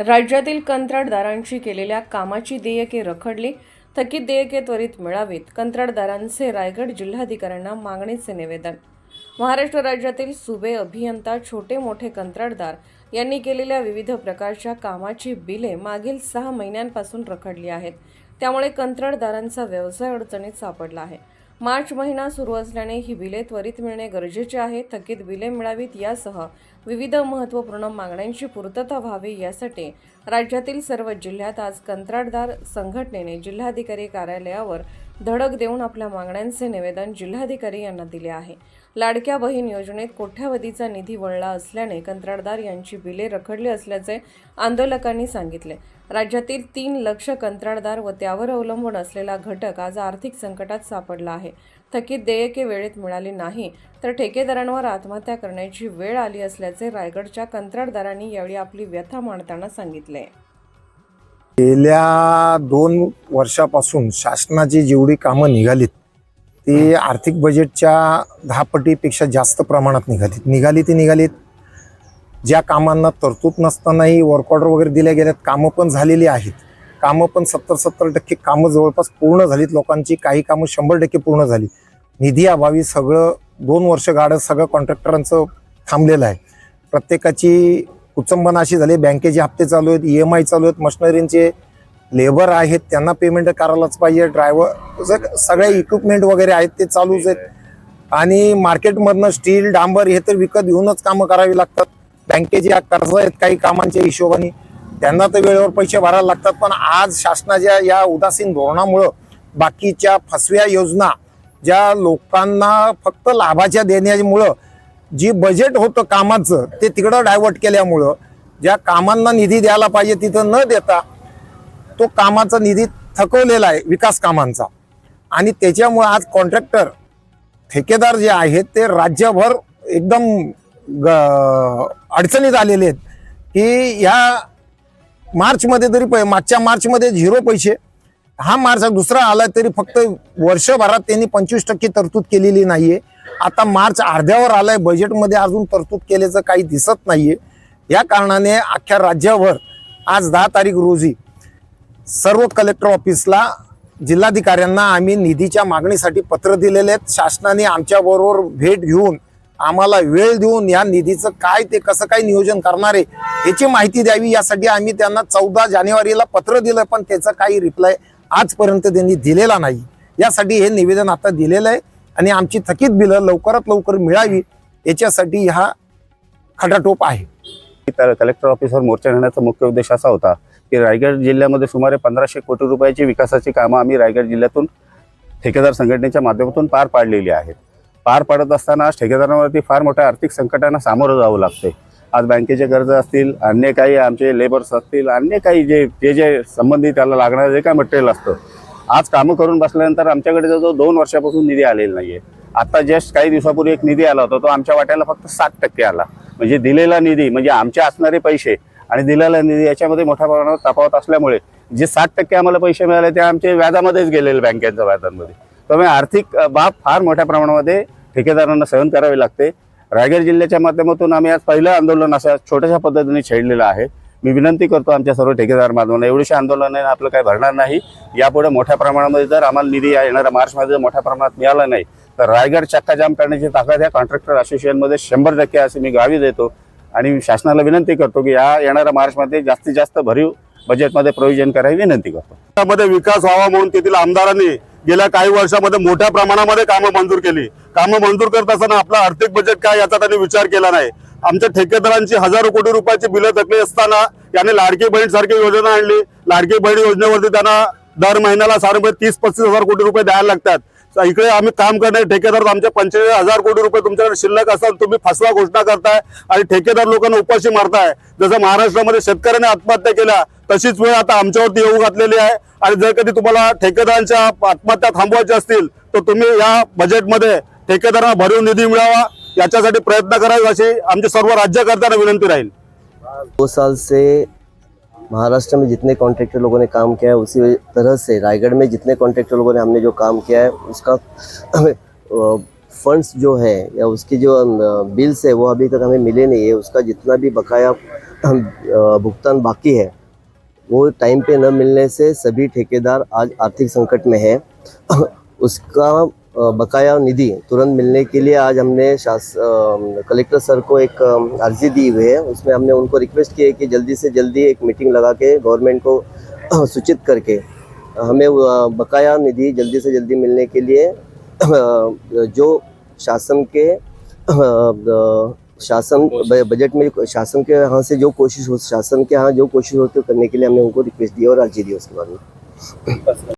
राज्यातील कंत्राटदारांची केलेल्या कामाची देयके रखडली थकीत देयके त्वरित मिळावीत कंत्राटदारांचे रायगड जिल्हाधिकाऱ्यांना मागणीचे निवेदन. महाराष्ट्र राज्यातील सुबे अभियंता छोटे मोठे कंत्राटदार यांनी केलेल्या विविध प्रकारच्या कामाची बिले मागील सहा महिन्यांपासून रखडली आहेत. त्यामुळे कंत्राटदारांचा व्यवसाय अडचणीत सापडला आहे. मार्च महिना सुरू असल्याने ही बिले त्वरित मिळणे गरजेचे आहे. थकीत बिले मिळावीत यासह विविध महत्त्वपूर्ण मागण्यांची पूर्तता व्हावी यासाठी राज्यातील सर्व जिल्ह्यात आज कंत्राटदार संघटनेने जिल्हाधिकारी कार्यालयावर धडक देऊन आपल्या मागण्यांचे निवेदन जिल्हाधिकारी यांना दिले आहे. लाडक्या बहीण योजनेत कोट्यावधीचा निधी वळला असल्याने कंत्राटदार यांची बिले रखडली असल्याचे आंदोलकांनी सांगितले. राज्यातील तीन लक्ष कंत्राटदार व त्यावर अवलंबून असलेला घटक आज आर्थिक संकटात सापडला आहे. थकीत देयके वेळेत मिळाली नाही तर ठेकेदारांवर आत्महत्या करण्याची वेळ आली असल्याचे रायगडच्या कंत्राटदारांनी यावेळी आपली व्यथा मांडताना सांगितले. गेल्या दोन वर्षापासून शासनाची जेवढी कामं निघालीत ती आर्थिक बजेटच्या दहा पटीपेक्षा जास्त प्रमाणात निघालीत. निघाली ती निघालीत. ज्या कामांना तरतूद नसतानाही वर्क ऑर्डर वगैरे दिल्या गेल्यात कामं पण झालेली आहेत. कामं पण सत्तर सत्तर टक्के कामं जवळपास पूर्ण झालीत. लोकांची काही कामं शंभर टक्के पूर्ण झाली. निधी अभावी सगळं दोन वर्ष गाडं सगळं कॉन्ट्रॅक्टरांचं थांबलेलं आहे. प्रत्येकाची कुचंबना अशी झाली. बँकेचे हप्ते चालू आहेत ई एम आय चालू आहेत मशिनरींचे लेबर आहेत त्यांना पेमेंट करायलाच पाहिजे. ड्रायव्हर सगळे इक्विपमेंट वगैरे आहेत ते चालूच आहेत. आणि मार्केटमधनं स्टील डांबर हे तर विकत घेऊनच कामं करावी लागतात. बँकेचे कर्ज आहेत काही कामांच्या हिशोबाने त्यांना तर वेळेवर पैसे भरायला लागतात. पण आज शासनाच्या या उदासीन धोरणामुळं बाकीच्या फसव्या योजना ज्या लोकांना फक्त लाभाच्या देण्यामुळं जी बजेट होतं कामाचं ते तिकडं डायव्हर्ट केल्यामुळं ज्या कामांना निधी द्यायला पाहिजे तिथं न देता तो कामाचा निधी थकवलेला आहे विकास कामांचा. आणि त्याच्यामुळे आज कॉन्ट्रॅक्टर ठेकेदार जे आहेत ते राज्यभर एकदम ग- अडचणीत आलेले आहेत. की ह्या मार्चमध्ये तरी प मागच्या मार्चमध्ये झिरो पैसे हा मार्च दुसरा आला तरी फक्त वर्षभरात त्यांनी पंचवीस टक्के तरतूद केलेली नाहीये. आता मार्च अर्ध्यावर आलाय बजेटमध्ये अजून तरतूद केल्याचं काही दिसत नाहीये. या कारणाने अख्ख्या राज्यावर आज दहा तारीख रोजी सर्व कलेक्टर ऑफिसला जिल्हाधिकाऱ्यांना आम्ही निधीच्या मागणीसाठी पत्र दिलेले आहेत. शासनाने आमच्याबरोबर भेट घेऊन आम्हाला वेळ देऊन या निधीचं काय ते कसं काय नियोजन करणार आहे याची माहिती द्यावी. यासाठी आम्ही त्यांना चौदा जानेवारीला पत्र दिलं पण त्याचा काही रिप्लाय आजपर्यंत त्यांनी दिलेला नाही. यासाठी हे निवेदन आता दिलेलं आहे आणि आमची थकीत बिलं लवकरात लवकर मिळावी याच्यासाठी हा खटाटोप आहे. कलेक्टर ऑफिसवर मोर्चा घेण्याचा मुख्य उद्देश असा होता की रायगड जिल्ह्यामध्ये सुमारे पंधराशे कोटी रुपयाची विकासाची कामं आम्ही रायगड जिल्ह्यातून ठेकेदार संघटनेच्या माध्यमातून पार पाडलेली आहेत. पार पाडत असताना ठेकेदारांवरती फार मोठ्या आर्थिक संकटांना सामोरं जावं लागते आज बँकेचे कर्ज असतील अन्य काही आमचे लेबर्स असतील अन्य काही जे जे जे संबंधित त्याला लागणारं जे काय मटेरियल असतं आज कामं करून बसल्यानंतर आमच्याकडे जो दोन वर्षापासून निधी आलेला आहे आता जस्ट काही दिवसापूर्वी एक निधी आला होता तो आमच्या वाट्याला फक्त सात टक्के आला. म्हणजे दिलेला निधी म्हणजे आमचे असणारे पैसे आणि दिलेला निधी याच्यामध्ये मोठ्या प्रमाणावर तफावत असल्यामुळे जे सात टक्के आम्हाला पैसे मिळाले ते आमचे व्याजामध्येच गेलेले बँकेच्या व्याजांमध्ये. त्यामुळे आर्थिक बाब फार मोठ्या प्रमाणामध्ये ठेकेदारांना सहन करावी लागते. रायगड जिल्ह्याच्या माध्यमातून आम्ही आज पहिलं आंदोलन अशा छोट्याशा पद्धतीने छेडलेलं आहे. मी विनंती करतो आमच्या सर्व ठेकेदार बांधवांना एवढीशे आंदोलन आपलं काही भरणार नाही. यापुढे मोठ्या प्रमाणामध्ये जर आम्हाला निधी या येणाऱ्या मार्चमध्ये जर मोठ्या प्रमाणात मिळाला नाही तर रायगड चक्का जाम करण्याची ताकद या कॉन्ट्रॅक्टर असोसिएशनमध्ये शंभर टक्के असे मी गावी देतो. आणि शासनाला विनंती करतो की या येणाऱ्या मार्चमध्ये जास्तीत जास्त भरीव बजेटमध्ये प्रयोजन करायला विनंती करतो. त्यामध्ये विकास व्हावा म्हणून तेथील आमदारांनी गेल्या काही वर्षामध्ये मोठ्या प्रमाणामध्ये कामं मंजूर केली. कामं मंजूर करत असताना आपलं आर्थिक बजेट काय याचा त्यांनी विचार केला नाही. आमच्या ठेकेदारांची हजारो कोटी रुपयाची बिलं थकली असताना याने लाडकी बहीण सारखी योजना आणली. लाडकी बहीण योजनेवरती त्यांना दर महिन्याला साधारण तीस पस्तीस हजार कोटी रुपये द्यायला लागतात. तर इकडे आम्ही काम करणारे ठेकेदार आमच्या पंचेचाळीस हजार कोटी रुपये तुमच्याकडे शिल्लक असताना तुम्ही फसवा घोषणा करताय आणि ठेकेदार लोकांना उपाशी मारताय. जसं महाराष्ट्रामध्ये शेतकऱ्यांनी आत्महत्या केल्या तशीच वेळ आता आमच्यावरती येऊ घातलेली आहे. आणि जर कधी तुम्हाला ठेकेदारांच्या आत्महत्या थांबवायच्या असतील तर तुम्ही या बजेटमध्ये ठेकेदारांना भरीव निधी मिळावा. याच्यासाठी प्रयत्न करावे अशी आमची सर्व राज्यकर्त्यांना विनंती राहील. दो साल से महाराष्ट्र में जितने कॉन्ट्रैक्टर लोगों ने काम किया है उसी तरह से रायगढ़ में जितने कॉन्ट्रैक्टर लोगों ने हमने जो काम किया है उसका फंड्स जो है या उसकी जो बिल्स है वो अभी तक हमें मिले नहीं है। उसका जितना भी बकाया भुगतान बाकी है वो टाइम पे न मिलने से सभी ठेकेदार आज आर्थिक संकट में है। उसका बकाया निधि तुरंत मिलने के लिए आज हमने शास कलेक्टर सर को एक अर्जी दी हुई है। उसमें हमने उनको रिक्वेस्ट की है कि जल्दी से जल्दी एक मीटिंग लगा के गवर्नमेंट को सूचित करके हमें बकाया निधि जल्दी से जल्दी मिलने के लिए जो शासन के शासन बजट में शासन के यहाँ से जो कोशिश हो शासन के यहाँ जो कोशिश होती है करने के लिए हमने उनको रिक्वेस्ट दी और अर्जी दी उसके बाद में।